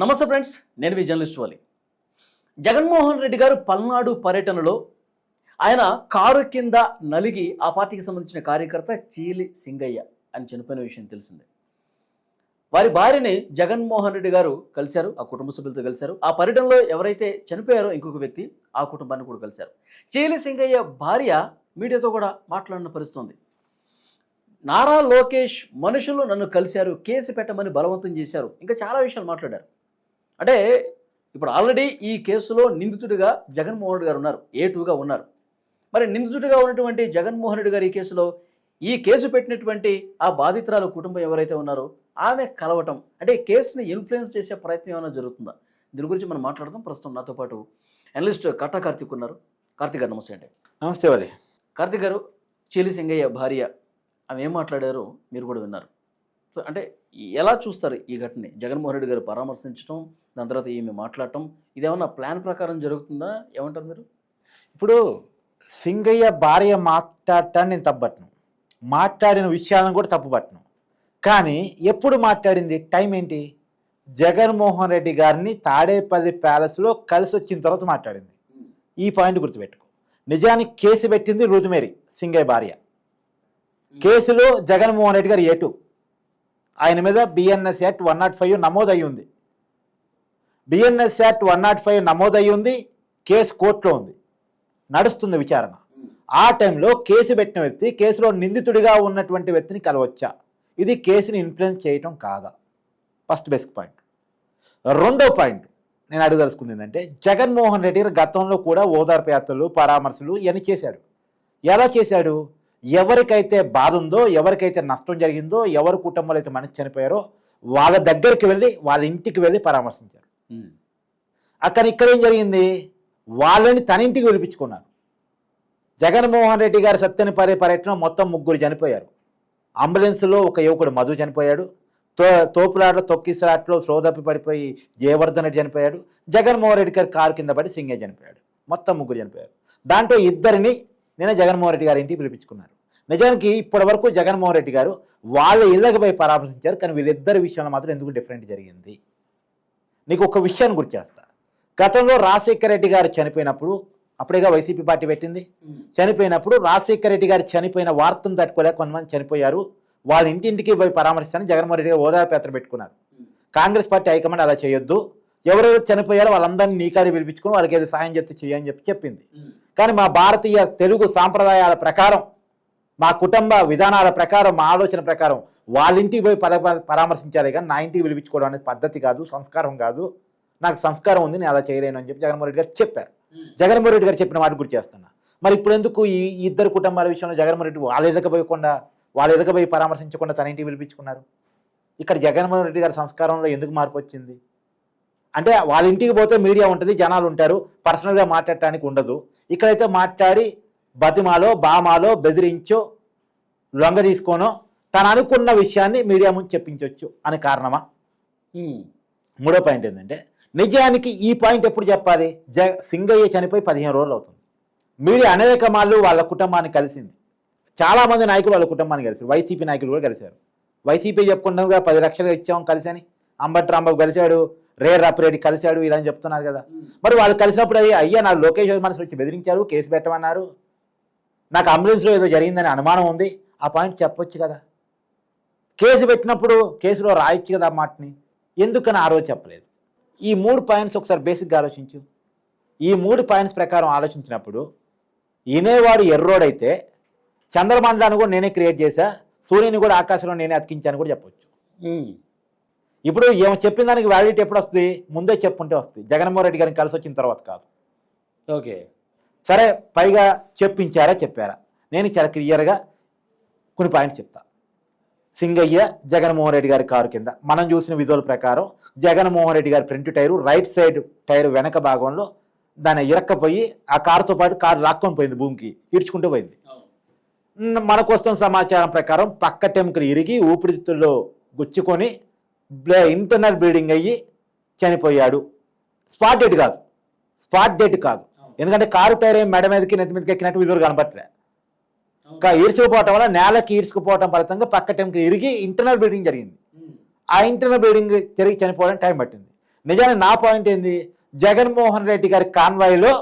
నమస్తే ఫ్రెండ్స్ నేను మీ జర్నలిస్ట్ వాలి. జగన్మోహన్ రెడ్డి గారు పల్నాడు పర్యటనలో ఆయన కారు కింద నలిగి ఆ పార్టీకి సంబంధించిన కార్యకర్త చీలి సింగయ్య అని చనిపోయిన విషయం తెలిసిందే. వారి భార్యని జగన్మోహన్ రెడ్డి గారు కలిశారు ఆ కుటుంబ సభ్యులతో కలిశారు. ఆ పర్యటనలో ఎవరైతే చనిపోయారో ఇంకొక వ్యక్తి ఆ కుటుంబాన్ని కూడా కలిశారు. చీలి సింగయ్య భార్య మీడియాతో కూడా మాట్లాడిన పరిస్థితుంది. నారా లోకేష్ మనుషులు నన్ను కలిశారు కేసు పెట్టమని బలవంతం చేశారు. ఇంకా చాలా విషయాలు మాట్లాడారు. అంటే ఇప్పుడు ఆల్రెడీ ఈ కేసులో నిందితుడిగా జగన్మోహన్ రెడ్డి గారు ఉన్నారు ఏ టూగా ఉన్నారు. మరి నిందితుడిగా ఉన్నటువంటి జగన్మోహన్ రెడ్డి గారు ఈ కేసులో ఈ కేసు పెట్టినటువంటి ఆ బాధితురాలు కుటుంబం ఎవరైతే ఉన్నారో ఆమె కలవటం అంటే కేసుని ఇన్ఫ్లుయెన్స్ చేసే ప్రయత్నం ఏమైనా జరుగుతుందా? దీని గురించి మనం మాట్లాడదాం. ప్రస్తుతం నాతో పాటు అనలిస్ట్ కట్టా కార్తిక్ ఉన్నారు. కార్తిక్ గారు నమస్తే అండి. నమస్తే వాలి కార్తిక్ గారు చీలి సింగయ్య భార్య ఆమె ఏం మాట్లాడారో? మీరు కూడా విన్నారు. సో అంటే ఎలా చూస్తారు ఈ ఘటనని జగన్మోహన్ రెడ్డి గారు పరామర్శించడం దాని తర్వాత ఈమె మాట్లాడటం ఇదేమన్నా ప్లాన్ ప్రకారం జరుగుతుందా? ఏమంటారు మీరు? ఇప్పుడు సింగయ్య భార్య మాట్లాడటాన్ని నేను తప్పబట్టను మాట్లాడిన విషయాలను కూడా తప్పుపట్టను. కానీ ఎప్పుడు మాట్లాడింది? టైం ఏంటి? జగన్మోహన్ రెడ్డి గారిని తాడేపల్లి ప్యాలెస్లో కలిసి వచ్చిన తర్వాత మాట్లాడింది. ఈ పాయింట్ గుర్తుపెట్టుకో. నిజానికి కేసు పెట్టింది రుజుమేరి సింగయ్య భార్య. కేసులో జగన్మోహన్ రెడ్డి గారు ఏటు? ఆయన మీద BNS act one nought five నమోదయ్యి ఉంది BNS act one nought five నమోదయ్యి ఉంది కేసు కోర్టులో ఉంది. నడుస్తుంది విచారణ. ఆ టైంలో కేసు పెట్టిన వ్యక్తి కేసులో నిందితుడిగా ఉన్నటువంటి వ్యక్తిని కలవచ్చా? ఇది కేసుని ఇన్ఫ్లుయెన్స్ చేయటం కాదా? First basic point. రెండో పాయింట్ నేను అడగదలుచుకుంది ఏంటంటే జగన్మోహన్ రెడ్డి గారు గతంలో కూడా ఓదార్పు యాత్రలు పరామర్శలు ఇవన్నీ చేశాడు. ఎలా చేశాడు? ఎవరికైతే బాధ ఉందో ఎవరికైతే నష్టం జరిగిందో ఎవరి కుటుంబాలు అయితే మనిషి చనిపోయారో వాళ్ళ దగ్గరికి వెళ్ళి వాళ్ళ ఇంటికి వెళ్ళి పరామర్శించారు. అక్కడ ఇక్కడ ఏం జరిగింది? వాళ్ళని తన ఇంటికి పిలిపించుకున్నారు. జగన్మోహన్ రెడ్డి గారి సత్యని పరే పర్యటన మొత్తం ముగ్గురు చనిపోయారు. అంబులెన్స్లో ఒక యువకుడు మధు చనిపోయాడు. తో తోపులాటలో తొక్కిసలాట్లో శ్రోదప్పి పడిపోయి జయవర్ధన్ రెడ్డి చనిపోయాడు. జగన్మోహన్ రెడ్డి గారి కారు కింద పడి సింగే చనిపోయాడు. మొత్తం ముగ్గురు చనిపోయారు. దాంట్లో ఇద్దరిని నేను జగన్మోహన్ రెడ్డి గారి ఇంటికి పిలిపించుకున్నారు నిజానికి ఇప్పటి వరకు జగన్మోహన్ రెడ్డి గారు వాళ్ళ ఇళ్ళకి పోయి పరామర్శించారు కానీ వీళ్ళిద్దరి విషయంలో మాత్రం ఎందుకు డిఫరెంట్ జరిగింది? నీకు ఒక విషయాన్ని గుర్తు చేస్తా. గతంలో రాజశేఖర రెడ్డి గారు చనిపోయినప్పుడు అప్పుడేగా వైసీపీ పార్టీ పెట్టింది. చనిపోయినప్పుడు రాజశేఖర రెడ్డి గారు చనిపోయిన వార్తను తట్టుకోలేక కొంతమంది చనిపోయారు. వాళ్ళ ఇంటింటికి పోయి పరామర్శిస్తానని జగన్మోహన్ రెడ్డి గారు ఓదార్పు యాత్ర పెట్టుకున్నారు కాంగ్రెస్ పార్టీ హైకమాండ్ అలా చేయొద్దు. ఎవరెవరు చనిపోయారో వాళ్ళందరినీ నీకాడి పిలిపించుకుని వాళ్ళకి ఏదో సాయం చెప్తే చేయని చెప్పి చెప్పింది. కానీ మా భారతీయ తెలుగు సాంప్రదాయాల ప్రకారం మా కుటుంబ విధానాల ప్రకారం మా ఆలోచన ప్రకారం వాళ్ళ ఇంటికి పోయి పర పరామర్శించాలి కానీ నా ఇంటికి పిలిపించుకోవడం అనేది పద్ధతి కాదు సంస్కారం కాదు. నాకు సంస్కారం ఉంది నేను అలా చేయలేను అని చెప్పి జగన్మోహన్ రెడ్డి గారు చెప్పారు. జగన్మోహన్ రెడ్డి గారు చెప్పిన మాట గుర్తు చేస్తున్నా. మరి ఇప్పుడు ఎందుకు ఈ ఈ ఇద్దరు కుటుంబాల విషయంలో జగన్మోహన్ రెడ్డి వాళ్ళ ఎదకపోయకుండా వాళ్ళ ఎదకపోయి పరామర్శించకుండా తన ఇంటికి పిలిపించుకున్నారు? ఇక్కడ జగన్మోహన్ రెడ్డి గారి సంస్కారంలో ఎందుకు మార్పు వచ్చింది? అంటే వాళ్ళ ఇంటికి పోతే మీడియా ఉంటుంది జనాలు ఉంటారు పర్సనల్గా మాట్లాడటానికి ఉండదు. ఇక్కడైతే మాట్లాడి బతిమాలో బామాలో బెదిరించో లొంగ తీసుకోనో తను అనుకున్న విషయాన్ని మీడియా ముందు చెప్పించవచ్చు అని కారణమా? మూడో పాయింట్ ఏంటంటే నిజానికి ఈ పాయింట్ ఎప్పుడు చెప్పాలి? జ సింగయ్య చనిపోయి పదిహేను రోజులు అవుతుంది. మీడియా అనేక మార్లు వాళ్ళ కుటుంబాన్ని కలిసింది. చాలామంది నాయకులు వాళ్ళ కుటుంబాన్ని కలిసారు వైసీపీ నాయకులు కూడా కలిశారు. వైసీపీ చెప్పుకుంటుందిగా పది లక్షలు ఇచ్చాం కలిసని. అంబటి రాంబాబు కలిశాడు రే రాపిరెడ్డి కలిశాడు ఇలా అని చెప్తున్నారు కదా. మరి వాళ్ళు కలిసినప్పుడు అయ్యి అయ్యా నాకు లోకేష్ మనసు వచ్చి బెదిరించారు కేసు పెట్టమన్నారు. నాకు అంబులెన్స్లో ఏదో జరిగిందని అనుమానం ఉంది. ఆ పాయింట్ చెప్పొచ్చు కదా. కేసు పెట్టినప్పుడు కేసులో రాయొచ్చు కదా ఆ మాటని. ఎందుకని ఆ రోజు చెప్పలేదు? ఈ మూడు పాయింట్స్ ఒకసారి బేసిక్గా ఆలోచించు. ఈ మూడు పాయింట్స్ ప్రకారం ఆలోచించినప్పుడు వినేవాడు ఎర్రోడైతే చంద్రమండలాన్ని కూడా నేనే క్రియేట్ చేశా సూర్యుని కూడా ఆకాశంలో నేనే అతికించాను కూడా చెప్పొచ్చు. ఇప్పుడు ఏమో చెప్పిన దానికి వ్యాలిడిటీ ఎప్పుడు వస్తుంది? ముందే చెప్పుంటే వస్తుంది. జగన్మోహన్ రెడ్డి గారిని కలిసి వచ్చిన తర్వాత కాదు. ఓకే. సరే పైగా చెప్పించారా చెప్పారా? నేను చాలా క్లియర్గా కొన్ని పాయింట్స్ చెప్తా. సింగయ్య జగన్మోహన్ రెడ్డి గారి కారు కింద. మనం చూసిన విజువల్ ప్రకారం జగన్మోహన్ రెడ్డి గారి front tyre right side tyre వెనక భాగంలో దాన్ని ఇరక్కపోయి ఆ కారుతో పాటు కారు లాక్కొని పోయింది భూమికి. ఇడ్చుకుంటూ పోయింది. మనకు వస్తున్న సమాచారం ప్రకారం పక్క టెంకులు ఇరిగి ఊపిరితిత్తుల్లో గుచ్చుకొని బ్ల- ఇంటర్నల్ బ్లీడింగ్ అయ్యి చనిపోయాడు. స్పాట్ డెడ్ కాదు. స్పాట్ డెడ్ కాదు. ఎందుకంటే కారు టైర్ ఏం మెడ మీదకి నెత్తి మీదకి ఎక్కినట్టు విజువల్ కనపట్లే. ఇంకా ఈడ్చుకుపోవటం వల్ల నేలకి ఈడ్చుకుపోవటం ఫలితంగా పక్క టెంకి ఇరిగి ఇంటర్నల్ బ్లీడింగ్ జరిగింది. ఆ ఇంటర్నల్ బ్లీడింగ్ జరిగి చనిపోవడానికి టైం పట్టింది. నిజానికి నా పాయింట్ ఏంది? జగన్మోహన్ రెడ్డి గారి కాన్వాయ్లో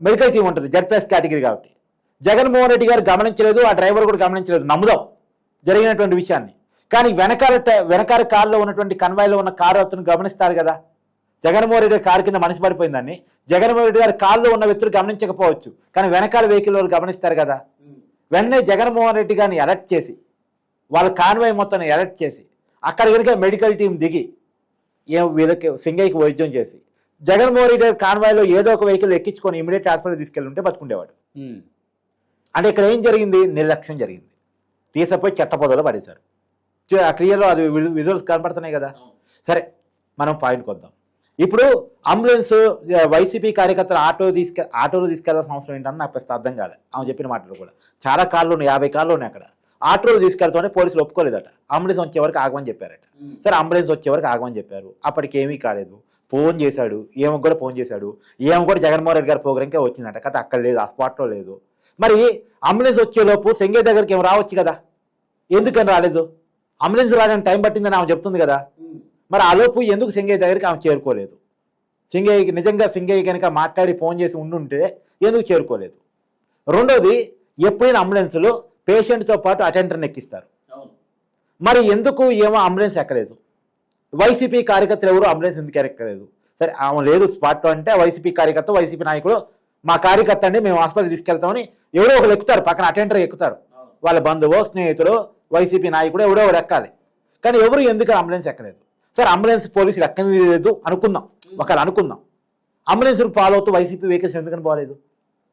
మెడికల్ టీం ఉంటుంది జెడ్ ప్లస్ కేటగిరీ కాబట్టి. జగన్మోహన్ రెడ్డి గారు గమనించలేదు ఆ డ్రైవర్ కూడా గమనించలేదు నమ్ముదాం జరిగినటువంటి విషయాన్ని. కానీ వెనకాల వెనకాల కారులో ఉన్నటువంటి కన్వాయ్లో ఉన్న కారు అతను గమనిస్తారు కదా? జగన్మోహన్ రెడ్డి కారు కింద మనిషి పడిపోయిందని జగన్మోహన్ రెడ్డి గారి కారులో ఉన్న వ్యక్తులు గమనించకపోవచ్చు. కానీ వెనకాల వెహికల్ వాళ్ళు గమనిస్తారు కదా. వెంటనే జగన్మోహన్ రెడ్డి గారిని అలర్ట్ చేసి వాళ్ళ కాన్వాయ్ మొత్తం అలర్ట్ చేసి అక్కడ కనుక మెడికల్ టీం దిగి ఏ వీళ్ళకి సింగయ్యకి వైద్యం చేసి జగన్మోహన్ రెడ్డి గారి కాన్వాయ్లో ఏదో ఒక వెహికల్ ఎక్కించుకొని ఇమీడియట్ హాస్పిటల్ తీసుకెళ్ళి ఉంటే బతుకుండేవాడు. ఉమ్. అంటే ఇక్కడ ఏం జరిగింది? నిర్లక్ష్యం జరిగింది. తీసపోయి చట్టపొదలో పడేశారు. ఆ క్రియలో అది విజువల్స్ కనపడుతున్నాయి కదా. సరే మనం పాయింట్కి వద్దాం ఇప్పుడు అంబులెన్స్ వైసీపీ కార్యకర్తలు ఆటో తీసుకె ఆటోలో తీసుకెళ్ళాల్సిన అవసరం ఏంటని నాకు ప్రస్తుతం అర్థం కాలే. ఆమె చెప్పిన మాటలు కూడా. చాలా కార్లు ఉన్నాయి యాభై కార్లు ఉన్నాయి అక్కడ. ఆటోలో తీసుకెళ్తామని పోలీసులు ఒప్పుకోలేదట. అంబులెన్స్ వచ్చే వరకు ఆగమని చెప్పారట. సరే అంబులెన్స్ వచ్చే వరకు ఆగమని చెప్పారు. అప్పటికి ఏమీ కాలేదు. ఫోన్ చేశాడు ఏమో కూడా ఫోన్ చేశాడు. ఏమో కూడా జగన్మోహన్ రెడ్డి గారి ప్రోగ్రామ్కే వచ్చిందట కథ అక్కడ లేదు ఆ స్పాట్లో లేదు. మరి అంబులెన్స్ వచ్చేలోపు సెంగే దగ్గరికి ఏమో రావచ్చు కదా? ఎందుకని రాలేదు? అంబులెన్స్ రావడానికి టైం పట్టిందని ఆమె చెప్తుంది కదా? మరి ఆ లోపు ఎందుకు సింగయ్య దగ్గరికి ఆమె చేరుకోలేదు? సింగయ్యకి నిజంగా సింగయ్య కనుక మాట్లాడి ఫోన్ చేసి ఉండుంటే ఎందుకు చేరుకోలేదు? రెండోది ఎప్పుడైనా అంబులెన్స్లో పేషెంట్తో పాటు అటెండర్ని ఎక్కిస్తారు. మరి ఎందుకు ఏమో అంబులెన్స్ ఎక్కలేదు? వైసీపీ కార్యకర్తలు ఎవరు అంబులెన్స్ ఎందుకు ఎక్కలేదు? సరే ఆమె లేదు స్పాట్లో అంటే వైసీపీ కార్యకర్త వైసీపీ నాయకుడు మా కార్యకర్త అండి మేము హాస్పిటల్ తీసుకెళ్తామని ఎవరో ఒకరు ఎక్కుతారు పక్కన అటెండర్ ఎక్కుతారు. వాళ్ళ బంధువు స్నేహితుడు వైసీపీ నాయకుడు ఎవడో ఒకడు ఎక్కాలి. కానీ ఎవరు ఎందుకు అంబులెన్స్ ఎక్కలేదు? సరే అంబులెన్స్ పోలీసులు ఎక్కని లేదు అనుకుందాం. ఒకళ్ళు అనుకుందాం. అంబులెన్స్ ఫాలో అవుతూ వైసీపీ వెహికల్స్ ఎందుకని పోలేదు?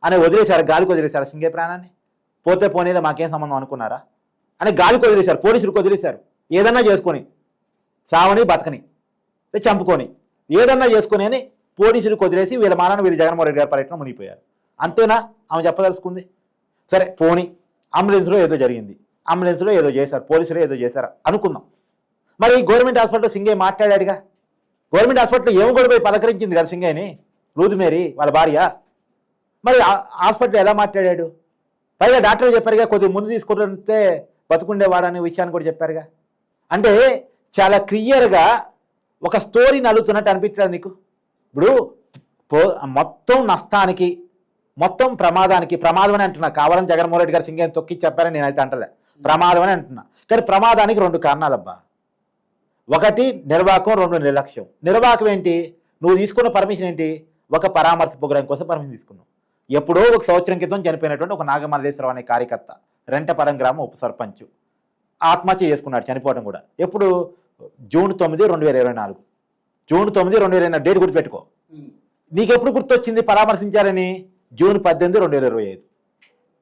అని వదిలేశారు గాలికి వదిలేశారు సింగే ప్రాణాన్ని. పోతే పోనీలో మాకేం సంబంధం అనుకున్నారా? అని గాలికి వదిలేశారు పోలీసులకు వదిలేశారు. ఏదన్నా చేసుకొని చావని బతకని చంపుకొని ఏదన్నా చేసుకొని అని పోలీసులకు వదిలేసి వీళ్ళ మానాన్ని వీళ్ళు జగన్మోహన్ రెడ్డి గారి పర్యటన మునిగిపోయారు. అంతేనా? ఆమె చెప్పదలుచుకుంది. సరే పోనీ అంబులెన్స్లో ఏదో జరిగింది. అంబులెన్స్లో ఏదో చేశారు పోలీసులు ఏదో చేశారు అనుకుందాం. మరి గవర్నమెంట్ హాస్పిటల్లో సింగే మాట్లాడాడుగా? గవర్నమెంట్ హాస్పిటల్లో ఏమో కూడా పోయి పలకరించింది కదా సింగయ్యని? రూదు వాళ్ళ భార్య. మరి హాస్పిటల్ ఎలా మాట్లాడాడు? పైగా డాక్టర్ చెప్పారుగా కొద్దిగా ముందు తీసుకుంటుంటే బతుకుండేవాడు అనే విషయాన్ని కూడా చెప్పారుగా. అంటే చాలా క్లియర్గా ఒక స్టోరీ నలుగుతున్నట్టు అనిపించలేదు నీకు? ఇప్పుడు పో- మొత్తం నష్టానికి మొత్తం ప్రమాదానికి ప్రమాదం అని అంటున్నా. కావాలని జగన్మోహన్ రెడ్డి గారు సింగేని తొక్కి చెప్పారని నేనైతే అంటలే. ప్రమాదం అని అంటున్నా. కానీ ప్రమాదానికి రెండు కారణాలబ్బా. ఒకటి నిర్వాహకం రెండు నిర్లక్ష్యం. నిర్వాహకం ఏంటి? నువ్వు తీసుకున్న పర్మిషన్ ఏంటి? ఒక పరామర్శ ప్రోగ్రాం కోసం పర్మిషన్ తీసుకున్నావు. ఎప్పుడో ఒక సంవత్సరం క్రితం చనిపోయినటువంటి ఒక నాగమల్లేశ్వరరావు అనే కార్యకర్త రెంటపరం గ్రామం ఉప సర్పంచ్ ఆత్మహత్య చేసుకున్నాడు చనిపోవడం కూడా. ఎప్పుడు? జూన్ తొమ్మిది రెండు వేల ఇరవై నాలుగు. జూన్ తొమ్మిది రెండు వేల ఇరవై నాలుగు. డేట్ గుర్తుపెట్టుకో. నీకెప్పుడు గుర్తొచ్చింది పరామర్శించారని? జూన్ పద్దెనిమిది రెండు వేల ఇరవై ఐదు.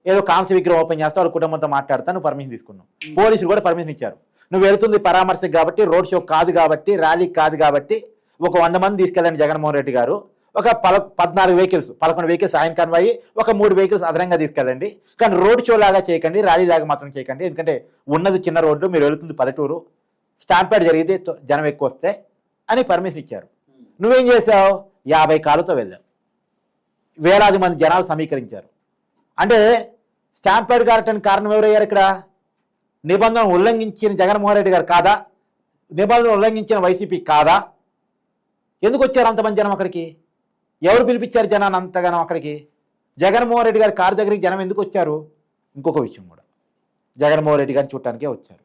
ఏదో కాంస్య విగ్రహం ఓపెన్ చేస్తా వాళ్ళ కుటుంబంతో మాట్లాడతా నువ్వు పర్మిషన్ తీసుకున్నావు. పోలీసులు కూడా పర్మిషన్ ఇచ్చారు. నువ్వు వెళ్తుంది పరామర్శకు కాబట్టి రోడ్ షో కాదు కాబట్టి ర్యాలీ కాదు కాబట్టి ఒక వంద మంది తీసుకెళ్ళండి జగన్మోహన్ రెడ్డి గారు. ఒక పల పద్నాలుగు వెహికల్స్ పదకొండు వెహికల్స్ ఆయన కన్వాయి ఒక మూడు వెహికల్స్ అదనంగా తీసుకెళ్ళండి. కానీ రోడ్ షో లాగా చేయకండి ర్యాలీ లాగా మాత్రం చేయకండి. ఎందుకంటే ఉన్నది చిన్న రోడ్డు మీరు వెళుతుంది పల్లెటూరు. స్టాంపేడ్ జరిగితే జనం ఎక్కువ వస్తే అని పర్మిషన్ ఇచ్చారు. నువ్వేం చేసావు యాభై కారుతో వెళ్ళావు. వేలాది మంది జనాలు సమీకరించారు. అంటే స్టాంపేడ్ కారటానికి కారణం ఎవరయ్యారు ఇక్కడ? నిబంధన ఉల్లంఘించిన జగన్మోహన్ రెడ్డి గారు కాదా? నిబంధన ఉల్లంఘించిన వైసీపీ కాదా? ఎందుకు వచ్చారు అంతమంది జనం అక్కడికి? ఎవరు పిలిపించారు జనాన్ని అంతగానం అక్కడికి? జగన్మోహన్ రెడ్డి గారి కారు దగ్గరికి జనం ఎందుకు వచ్చారు? ఇంకొక విషయం కూడా. జగన్మోహన్ రెడ్డి గారిని చూడటానికే వచ్చారు.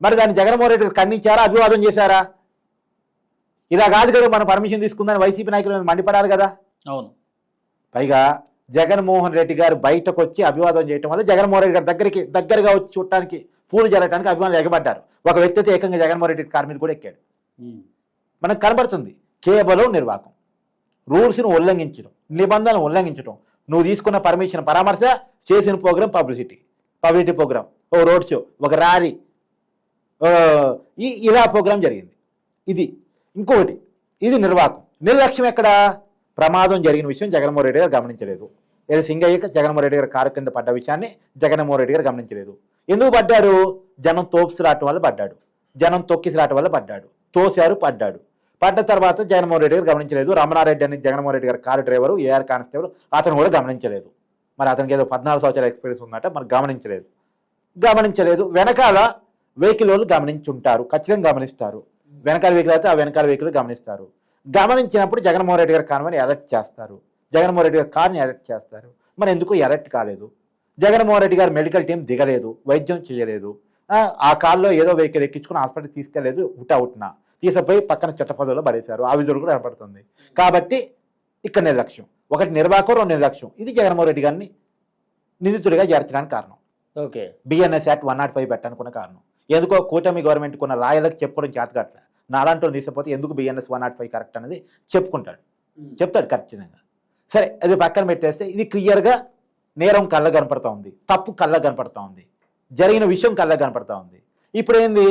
మరి దాన్ని జగన్మోహన్ రెడ్డి గారు ఖండించారా? అభివాదం చేశారా? ఇలా కాదు కదా మనం పర్మిషన్ తీసుకుందని వైసీపీ నాయకులు మండిపడాలి కదా? అవును. పైగా జగన్మోహన్ రెడ్డి గారు బయటకు వచ్చి అభివాదం చేయటం వల్ల జగన్మోహన్ రెడ్డి గారి దగ్గరికి దగ్గరగా వచ్చి చూడటానికి పూలు జరగడానికి అభిమానులు ఎగబడ్డారు. ఒక వ్యక్తి అయితే ఏకంగా జగన్మోహన్ రెడ్డి కారు మీద కూడా ఎక్కాడు. మనకు కనబడుతుంది కేవలం నిర్వాకం. రూల్స్ను ఉల్లంఘించడం నిబంధనలు ఉల్లంఘించడం. నువ్వు తీసుకున్న పర్మిషన్ పరామర్శ చేసిన ప్రోగ్రామ్ పబ్లిసిటీ. పబ్లిసిటీ ప్రోగ్రామ్ ఓ రోడ్ షో ఒక ర్యాలీ. ఇలా ప్రోగ్రామ్ జరిగింది. ఇది. ఇంకొకటి ఇది నిర్వాకం. నిర్లక్ష్యం ఎక్కడ? ప్రమాదం జరిగిన విషయం జగన్మోహన్ రెడ్డి గారు గమనించలేదు. లేదా సింగయ్య జగన్మోహన్ రెడ్డి గారు కారు కింద పడ్డ విషయాన్ని జగన్మోహన్ రెడ్డి గారు గమనించలేదు. ఎందుకు పడ్డాడు? జనం తోపుసి రావటం వల్ల పడ్డాడు. జనం తొక్కిసి రావటం వల్ల పడ్డాడు. తోశారు పడ్డాడు. పడ్డ తర్వాత జగన్మోహన్ రెడ్డి గారు గమనించలేదు. రమణారెడ్డి అని జగన్మోహన్ రెడ్డి గారు కారు డ్రైవరు ఏఆర్ కానిస్టేబుల్ అతను కూడా గమనించలేదు. మరి అతనికి ఏదో పద్నాలుగు సంవత్సరాల ఎక్స్పీరియన్స్ ఉందంటే మరి గమనించలేదు. గమనించలేదు. వెనకాల వెహికల్ వాళ్ళు గమనించుంటారు. ఖచ్చితంగా గమనిస్తారు. వెనకాల వెహికల్ అయితే ఆ వెనకాల వెహికల్ గమనిస్తారు. గమనించినప్పుడు జగన్మోహన్ రెడ్డి గారి కారుని అరెస్ట్ చేస్తారు. జగన్మోహన్ రెడ్డి గారి కార్ని అరెస్ట్ చేస్తారు. మరి ఎందుకు అరెస్ట్ కాలేదు? జగన్మోహన్ రెడ్డి గారు మెడికల్ టీం దిగలేదు వైద్యం చేయలేదు. ఆ, కార్లో ఏదో వెహికల్ ఎక్కించుకుని హాస్పిటల్ తీసుకెళ్ళేదు అవుట్న తీసుకుపోయి పక్కన చట్టపదవిలో పడేశారు. ఆ విధులు కూడా కనపడుతుంది. కాబట్టి ఇక్కడ నిర్లక్ష్యం ఒకటి నిర్వాహకం రెండు నిర్లక్ష్యం. ఇది జగన్మోహన్ రెడ్డి గారిని నిందితుడిగా చేర్చడానికి కారణం. Okay. BNS act one nought five పెట్టనుకున్న కారణం. ఎందుకో కూటమి గవర్నమెంట్ కొన్న రాయలకు చెప్పుకోవడం చేతగట్ల. నాలాంటి తీసుకపోతే ఎందుకు BNS one nought five correct అనేది చెప్పుకుంటాడు. చెప్తాడు ఖచ్చితంగా సరే అది పక్కన పెట్టేస్తే ఇది క్లియర్గా నేరం కళ్ళ కనపడతా ఉంది తప్పు కళ్ళ కనపడతా ఉంది జరిగిన విషయం కళ్ళ కనపడతా ఉంది. ఇప్పుడు ఏంది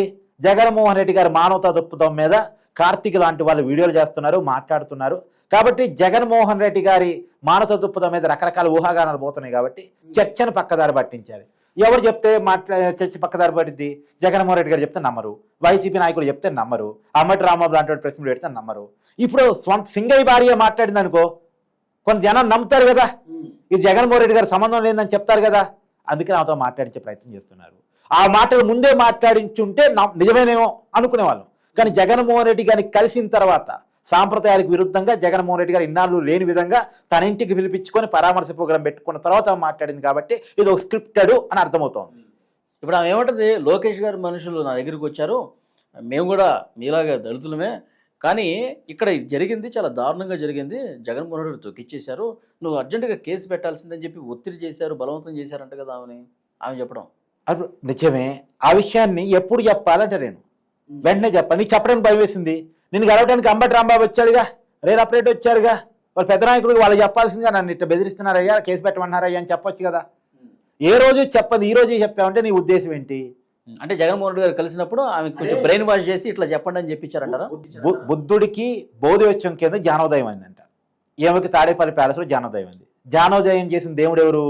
జగన్మోహన్ రెడ్డి గారి మానవతా దృక్పథం మీద కార్తీక్ లాంటి వాళ్ళు వీడియోలు చేస్తున్నారు మాట్లాడుతున్నారు. కాబట్టి జగన్మోహన్ రెడ్డి గారి మానవతా దృక్పథం మీద రకరకాల ఊహాగానాలు పోతున్నాయి కాబట్టి చర్చను పక్కదారి పట్టించాలి. ఎవరు చెప్తే మాట్లా చర్చ పక్కదారి పట్టింది జగన్మోహన్ రెడ్డి గారు చెప్తే నమ్మరు. వైసీపీ నాయకులు చెప్తే నమ్మరు. అమ్మటి రామబాబు లాంటి వాడు ప్రశ్నలు పెడితే నమ్మరు. ఇప్పుడు స్వంత సింగయ్య భార్య మాట్లాడింది అనుకో కొంత జనం నమ్ముతారు కదా. ఇది జగన్మోహన్ రెడ్డి గారి సంబంధం లేదని చెప్తారు కదా. అందుకని ఆమెతో మాట్లాడించే ప్రయత్నం చేస్తున్నారు. ఆ మాటలు ముందే మాట్లాడించుంటే నిజమేనేమో అనుకునేవాళ్ళం. కానీ జగన్మోహన్ రెడ్డి గారిని కలిసిన తర్వాత సాంప్రదాయాలకు విరుద్ధంగా జగన్మోహన్ రెడ్డి గారు ఇన్నాళ్ళు లేని విధంగా తన ఇంటికి పిలిపించుకొని పరామర్శ ప్రోగ్రాం పెట్టుకున్న తర్వాత మాట్లాడింది కాబట్టి ఇది ఒక స్క్రిప్టెడ్ అని అర్థమవుతోంది. ఇప్పుడు ఆమె ఏమంటది? లోకేష్ గారి మనుషులు నా దగ్గరికి వచ్చారు. మేము కూడా మీలాగా దళితులమే. కానీ ఇక్కడ ఇది జరిగింది చాలా దారుణంగా జరిగింది. జగన్మోహన్ రెడ్డి తొక్కిచ్చేశారు. నువ్వు అర్జెంటుగా కేసు పెట్టాల్సిందని చెప్పి ఒత్తిడి చేశారు బలవంతం చేశారంట కదా ఆమెని. ఆమె చెప్పడం. నిజమే ఆ విషయాన్ని ఎప్పుడు చెప్పాలంటే నేను. వెంటనే చెప్పాలి. నీకు చెప్పడానికి భయం వేసింది. నేను గెలవడానికి అంబటి రాంబాబు వచ్చాడుగా రేపు అప్డేట్ వచ్చారుగా వాళ్ళు పెద్ద నాయకులు వాళ్ళు చెప్పాల్సిందిగా నన్ను ఇట్లా బెదిరిస్తున్నారయ్యా కేసు పెట్టమన్నారయ్యా అని చెప్పొచ్చు కదా. ఏ రోజు చెప్పదు ఈ రోజు చెప్పావంటే నీ ఉద్దేశం ఏంటి? అంటే జగన్మోహన్ రెడ్డి గారు కలిసినప్పుడు ఆమె కొంచెం బ్రెయిన్ వాష్ చేసి ఇట్లా చెప్పండి అని చెప్పించారంటారా బు- బుద్ధుడికి బోధోత్సవం కింద జ్ఞానోదయం అయిందంట. ఈమెకి తాడేపల్లి ప్యాలెస్లో జ్ఞానోదయం అయింది. జ్ఞానోదయం చేసిన దేవుడు ఎవరు?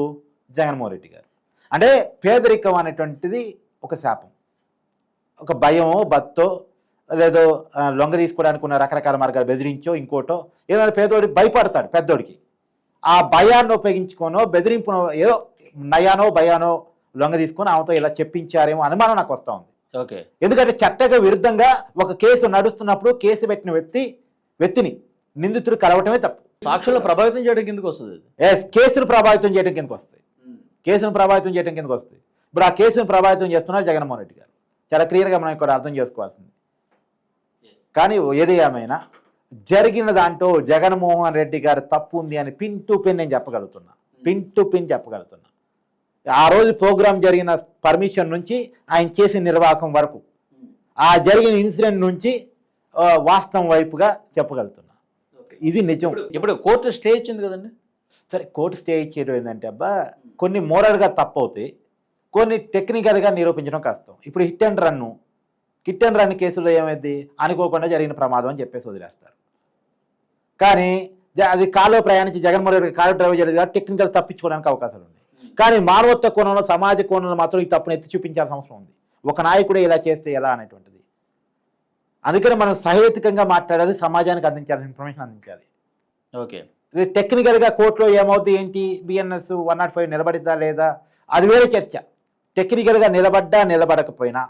జగన్మోహన్ రెడ్డి గారు. అంటే పేదరికం అనేటువంటిది ఒక శాపం. ఒక భయమో భక్తో లేదో లొంగ తీసుకోవడానికి ఉన్న రకరకాల మార్గాలు బెదిరించో ఇంకోటో ఏదైనా పేదోడి భయపడతాడు పెద్దోడికి. ఆ భయాన్ని ఉపయోగించుకోనో బెదిరింపునో ఏదో నయానో భయానో లొంగ తీసుకొని ఆమెతో ఇలా చెప్పించారేమో అనుమానం నాకు వస్తూ ఉంది. ఓకే. ఎందుకంటే చట్టక విరుద్ధంగా ఒక కేసు నడుస్తున్నప్పుడు కేసు పెట్టిన వ్యక్తి వ్యక్తిని నిందితుడు కలవటమే తప్పు. సాక్షులను ప్రభావితం చేయడం కిందకు వస్తుంది. ఎస్ కేసును ప్రభావితం చేయడం కిందకు వస్తాయి కేసును ప్రభావితం చేయడం కిందకు వస్తాయి ఇప్పుడు ఆ కేసును ప్రభావితం చేస్తున్నారు జగన్మోహన్ రెడ్డి గారు. చాలా క్లియర్గా మనం ఇక్కడ అర్థం చేసుకోవాల్సింది. కానీ ఏది ఏమైనా జరిగిన దాంట్లో జగన్మోహన్ రెడ్డి గారి తప్పు ఉంది అని పిన్ టు పిన్ నేను చెప్పగలుగుతున్నా. పిన్ టు పిన్ చెప్పగలుగుతున్నా. ఆ రోజు ప్రోగ్రాం జరిగిన పర్మిషన్ నుంచి ఆయన చేసిన నిర్వాహకం వరకు ఆ జరిగిన ఇన్సిడెంట్ నుంచి వాస్తవం వైపుగా చెప్పగలుగుతున్నా. ఇది నిజం. ఇప్పుడు- ఇప్పుడు కోర్టు స్టే ఇచ్చింది కదండి? సరే కోర్టు స్టే ఇచ్చేయడం ఏంటంటే అబ్బా కొన్ని మోరల్గా తప్పు అవుతాయి కొన్ని టెక్నికల్గా నిరూపించడం కష్టం. ఇప్పుడు hit and run and run కేసులో ఏమైంది? అనుకోకుండా జరిగిన ప్రమాదం అని చెప్పేసి వదిలేస్తారు. కానీ అది కాలో ప్రయాణించి జగన్మోహన్ రెడ్డి కారు డ్రైవర్ చేయలేదు కాబట్టి టెక్నికల్ తప్పించుకోవడానికి అవకాశాలు ఉన్నాయి. కానీ మానవత్వ కోణంలో సమాజ కోణంలో మాత్రం ఈ తప్పును ఎత్తి చూపించాల్సిన అవసరం ఉంది. ఒక నాయకుడే ఇలా చేస్తే ఎలా అనేటువంటిది. అందుకని మనం సహేతుకంగా మాట్లాడాలి సమాజానికి అందించాలి ఇన్ఫర్మేషన్ అందించాలి. ఓకే. ఇది టెక్నికల్గా కోర్టులో ఏమవుతుంది ఏంటి? బిఎన్ఎస్ వన్ నాట్ ఫైవ్ నిలబడిద్దా లేదా? అది వేరే చర్చ. టెక్నికల్గా నిలబడ్డా నిలబడకపోయినా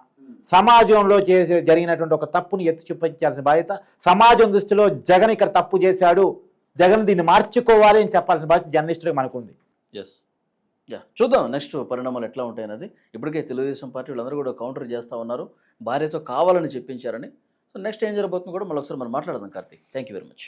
సమాజంలో చేసే జరిగినటువంటి ఒక తప్పుని ఎత్తి చూపించాల్సిన బాధ్యత సమాజం దృష్టిలో జగన్ ఇక్కడ తప్పు చేశాడు జగన్ దీన్ని మార్చుకోవాలి అని చెప్పాల్సిన బాధ్యత జర్నలిస్టులకు మనకుంది. ఎస్ యా చూద్దాం నెక్స్ట్ పరిణామాలు ఎట్లా ఉంటాయన్నది ఇప్పటికే తెలుగుదేశం పార్టీ వాళ్ళందరూ కూడా కౌంటర్ చేస్తూ ఉన్నారు. భార్యతో కావాలని చెప్పించారని. సో నెక్స్ట్ ఏం జరగబోతుందో కూడా మళ్ళీ ఒకసారి మనం మాట్లాడదాం Karthik. Thank you very much